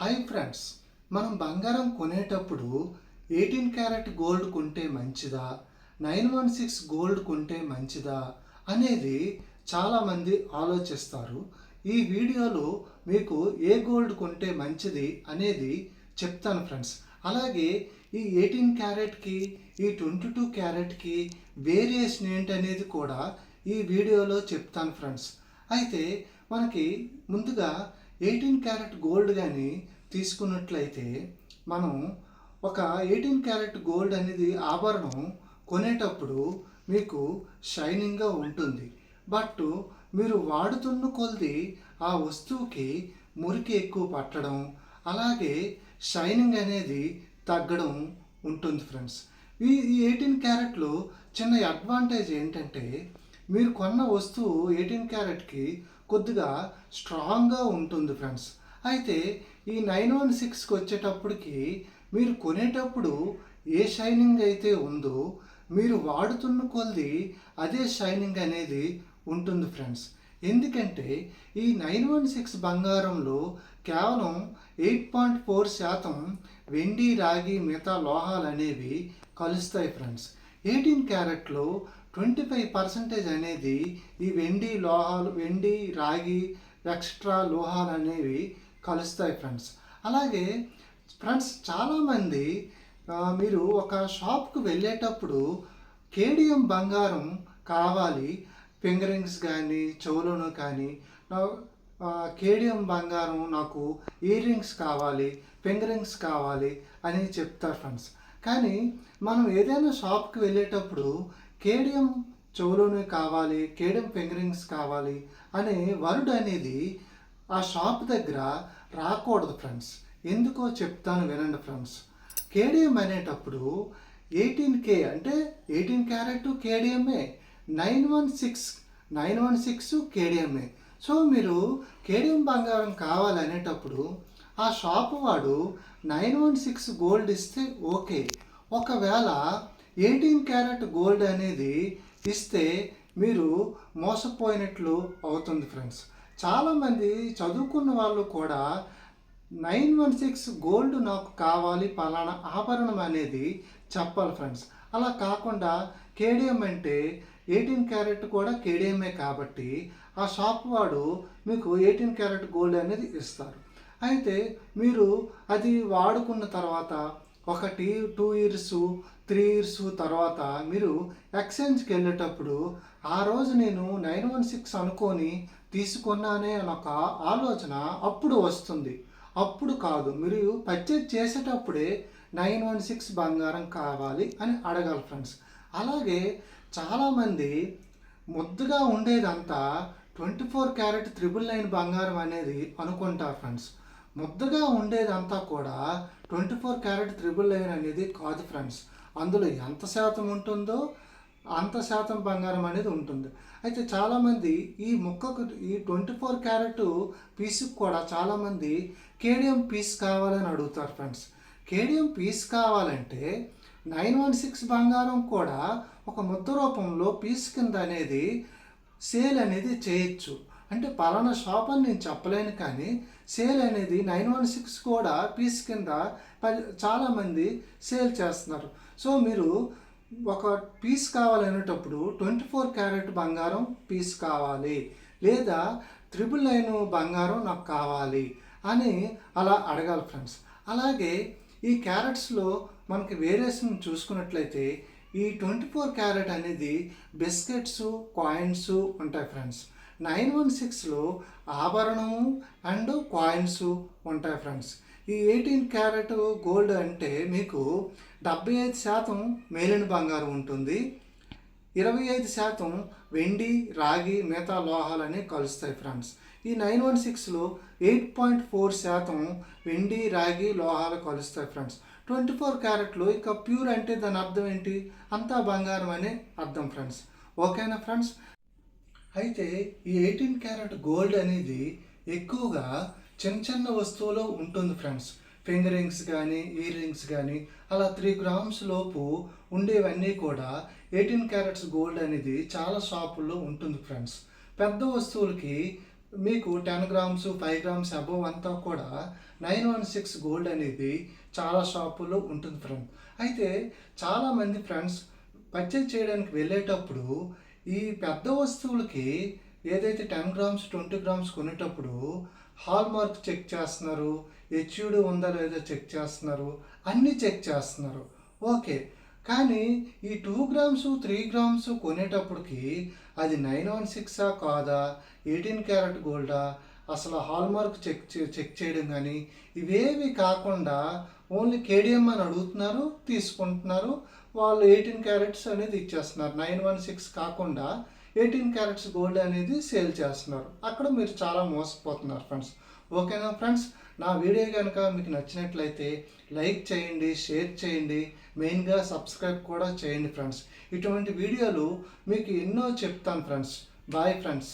Hi friends మనం బంగారం కొనేటప్పుడు ఎయిటీన్ క్యారెట్ గోల్డ్ కొంటే మంచిదా? నైన్ వన్ సిక్స్ గోల్డ్ కొంటే మంచిదా? అనేది చాలామంది ఆలోచిస్తారు. ఈ వీడియోలో మీకు ఏ గోల్డ్ కొంటే మంచిది అనేది చెప్తాను ఫ్రెండ్స్. అలాగే ఈ ఎయిటీన్ క్యారెట్కి ఈ ట్వంటీ టూ క్యారెట్కి వేరియేషన్ ఏంటనేది కూడా ఈ వీడియోలో చెప్తాను ఫ్రెండ్స్. అయితే మనకి ముందుగా ఎయిటీన్ క్యారెట్ గోల్డ్ కానీ తీసుకున్నట్లయితే మనం ఒక ఎయిటీన్ క్యారెట్ గోల్డ్ అనేది ఆభరణం కొనేటప్పుడు మీకు షైనింగ్గా ఉంటుంది. బట్ మీరు వాడుతున్న కొలది ఆ వస్తువుకి మురికి ఎక్కువ పట్టడం అలాగే షైనింగ్ అనేది తగ్గడం ఉంటుంది ఫ్రెండ్స్. ఈ ఈ ఎయిటీన్ క్యారెట్లో చిన్న అడ్వాంటేజ్ ఏంటంటే మీరు కొన్న వస్తువు ఎయిటీన్ క్యారెట్కి కొద్దిగా స్ట్రాంగ్గా ఉంటుంది ఫ్రెండ్స్. అయితే ఈ నైన్ వన్ సిక్స్కి వచ్చేటప్పటికి మీరు కొనేటప్పుడు ఏ షైనింగ్ అయితే ఉందో మీరు వాడుతున్న కొలది అదే షైనింగ్ అనేది ఉంటుంది ఫ్రెండ్స్. ఎందుకంటే ఈ నైన్ వన్ సిక్స్ బంగారంలో కేవలం ఎయిట్ పాయింట్ ఫోర్ శాతం వెండి రాగి మిగతా లోహాలు అనేవి కలుస్తాయి ఫ్రెండ్స్. ఎయిటీన్ క్యారెట్లో ట్వంటీ ఫైవ్ పర్సెంటేజ్ అనేది ఈ వెండి లోహాలు వెండి రాగి ఎక్స్ట్రా లోహాలు అనేవి కలుస్తాయి ఫ్రెండ్స్. అలాగే ఫ్రెండ్స్ చాలామంది మీరు ఒక షాప్కి వెళ్ళేటప్పుడు కేడిఎం బంగారం కావాలి ఫింగరింగ్స్ కానీ చెవులను కానీ నా- కేడిఎం బంగారం నాకు ఇయర్ రింగ్స్ కావాలి ఫింగరింగ్స్ కావాలి అని చెప్తారు ఫ్రెండ్స్. కానీ మనం ఏదైనా షాప్కి వెళ్ళేటప్పుడు కేడియం చెవులోనే కావాలి కేడియం ఫింగరింగ్స్ కావాలి అనే వర్డ్ అనేది ఆ షాప్ దగ్గర రాకూడదు ఫ్రెండ్స్. ఎందుకో చెప్తాను వినండి ఫ్రెండ్స్. కేడియం అనేటప్పుడు ఎయిటీన్ కే అంటే eighteen carat KDMA nine one six nine one six KDMA so మీరు కేడిఎం బంగారం కావాలనేటప్పుడు ఆ షాపు వాడు నైన్ వన్ సిక్స్ గోల్డ్ ఇస్తే ఓకే. ఒకవేళ ఎయిటీన్ క్యారెట్ గోల్డ్ అనేది ఇస్తే మీరు మోసపోయినట్లు అవుతుంది ఫ్రెండ్స్. చాలామంది చదువుకున్న వాళ్ళు కూడా నైన్ వన్ సిక్స్ గోల్డ్ నాకు కావాలి పలానా ఆభరణం అనేది చెప్పాలి ఫ్రెండ్స్. అలా కాకుండా కేడిఎం అంటే ఎయిటీన్ క్యారెట్ కూడా కేడిఎంఏ కాబట్టి ఆ షాప్ వాడు మీకు ఎయిటీన్ క్యారెట్ గోల్డ్ అనేది ఇస్తారు. అయితే మీరు అది వాడుకున్న తర్వాత ఒకటి టూ ఇయర్స్ త్రీ ఇయర్స్ తర్వాత మీరు ఎక్స్చేంజ్కి వెళ్ళేటప్పుడు ఆ రోజు నేను నైన్ వన్ సిక్స్ అనుకొని తీసుకున్నానే అని ఒక ఆలోచన అప్పుడు వస్తుంది. అప్పుడు కాదు మీరు పర్చేజ్ చేసేటప్పుడే నైన్ వన్ సిక్స్ బంగారం కావాలి అని అడగాలి ఫ్రెండ్స్ అలాగే చాలామంది ముద్దుగా ఉండేదంతా twenty four carat triple nine బంగారం అనేది అనుకుంటారు ఫ్రెండ్స్ ముద్దగా ఉండేదంతా కూడా twenty four carat triple nine అనేది కాదు ఫ్రెండ్స్. అందులో ఎంత శాతం ఉంటుందో అంత శాతం బంగారం అనేది ఉంటుంది. అయితే చాలామంది ఈ ముక్కకు ఈ ట్వంటీ ఫోర్ క్యారెట్ పీస్కి కూడా చాలామంది కేడిఎం పీస్ కావాలని అడుగుతారు ఫ్రెండ్స్. కేడిఎం పీస్ కావాలంటే నైన్ వన్ సిక్స్ బంగారం కూడా ఒక ముద్ద రూపంలో పీస్ కింద అనేది సేల్ అనేది చేయొచ్చు. అంటే పలానా షాప్ అని నేను చెప్పలేను కానీ సేల్ అనేది నైన్ వన్ సిక్స్ కూడా పీస్ కింద ప- చాలామంది సేల్ చేస్తున్నారు. సో మీరు ఒక పీస్ కావాలనేటప్పుడు ట్వంటీ ఫోర్ క్యారెట్ బంగారం పీస్ కావాలి. లేదా త్రిబుల్ నైన్ బంగారం నాకు కావాలి అని అలా అడగాలి ఫ్రెండ్స్ అలాగే ఈ క్యారెట్స్లో మనకి వేరియేషన్ చూసుకున్నట్లయితే ఈ ట్వంటీ ఫోర్ క్యారెట్ అనేది బిస్కెట్స్ కాయిన్స్ ఉంటాయి ఫ్రెండ్స్ నైన్ వన్ సిక్స్లో ఆభరణము అండ్ కాయిన్స్ ఉంటాయి ఫ్రెండ్స్. ఈ ఎయిటీన్ క్యారెట్ గోల్డ్ అంటే మీకు డెబ్బై ఐదు శాతం మేలిన బంగారం ఉంటుంది. ఇరవై ఐదు శాతం వెండి రాగి మిగతా లోహాలని కలుస్తాయి ఫ్రెండ్స్. ఈ నైన్ వన్ సిక్స్లో ఎయిట్ పాయింట్ ఫోర్ శాతం వెండి రాగి లోహాలు కలుస్తాయి ఫ్రెండ్స్. ట్వంటీ ఫోర్ క్యారెట్లో ఇక ప్యూర్ అంటే దాని అర్థం ఏంటి? అంతా బంగారం అనే అర్థం ఫ్రెండ్స్. ఓకేనా ఫ్రెండ్స్? అయితే ఈ ఎయిటీన్ క్యారెట్ గోల్డ్ అనేది ఎక్కువగా చిన్న చిన్న వస్తువులో ఉంటుంది ఫ్రెండ్స్. ఫింగర్ రింగ్స్ కానీ ఇయర్ రింగ్స్ కానీ అలా త్రీ గ్రామ్స్ లోపు ఉండేవన్నీ కూడా ఎయిటీన్ క్యారెట్స్ గోల్డ్ అనేది చాలా షాపుల్లో ఉంటుంది ఫ్రెండ్స్. పెద్ద వస్తువులకి మీకు ten grams five grams above అంతా కూడా నైన్ వన్ సిక్స్ గోల్డ్ అనేది చాలా షాపుల్లో ఉంటుంది ఫ్రెండ్స్ అయితే చాలామంది ఫ్రెండ్స్ పర్చేజ్ చేయడానికి వెళ్ళేటప్పుడు ఈ పెద్ద వస్తువులకి ఏదైతే టెన్ గ్రామ్స్ ట్వంటీ గ్రామ్స్ కొనేటప్పుడు హాల్ మార్క్ చెక్ చేస్తున్నారు హెచ్యూడి ఉందా లేదా చెక్ చేస్తున్నారు అన్నీ చెక్ చేస్తున్నారు. ఓకే. కానీ ఈ టూ గ్రామ్స్ త్రీ గ్రామ్స్ కొనేటప్పటికి అది నైన్ వన్ సిక్సా కాదా ఎయిటీన్ క్యారెట్ గోల్డా అసలు హాల్ మార్క్ చెక్ చే- చెక్ చేయడం కానీ ఇవేవి కాకుండా ఓన్లీ కేడిఎం అని అడుగుతున్నారు తీసుకుంటున్నారు. వాళ్ళు ఎయిటీన్ క్యారెట్స్ అనేది ఇచ్చేస్తున్నారు. నైన్ వన్ సిక్స్ కాకుండా ఎయిటీన్ క్యారెట్స్ గోల్డ్ అనేది సేల్ చేస్తున్నారు. అక్కడ మీరు చాలా మోసపోతున్నారు ఫ్రెండ్స్. ఓకేనా ఫ్రెండ్స్? నా వీడియో కనుక మీకు నచ్చినట్లయితే లైక్ చేయండి షేర్ చేయండి. మెయిన్గా సబ్స్క్రైబ్ కూడా చేయండి ఫ్రెండ్స్. ఇటువంటి వీడియోలు మీకు ఎన్నో చెప్తాను ఫ్రెండ్స్. Bye friends.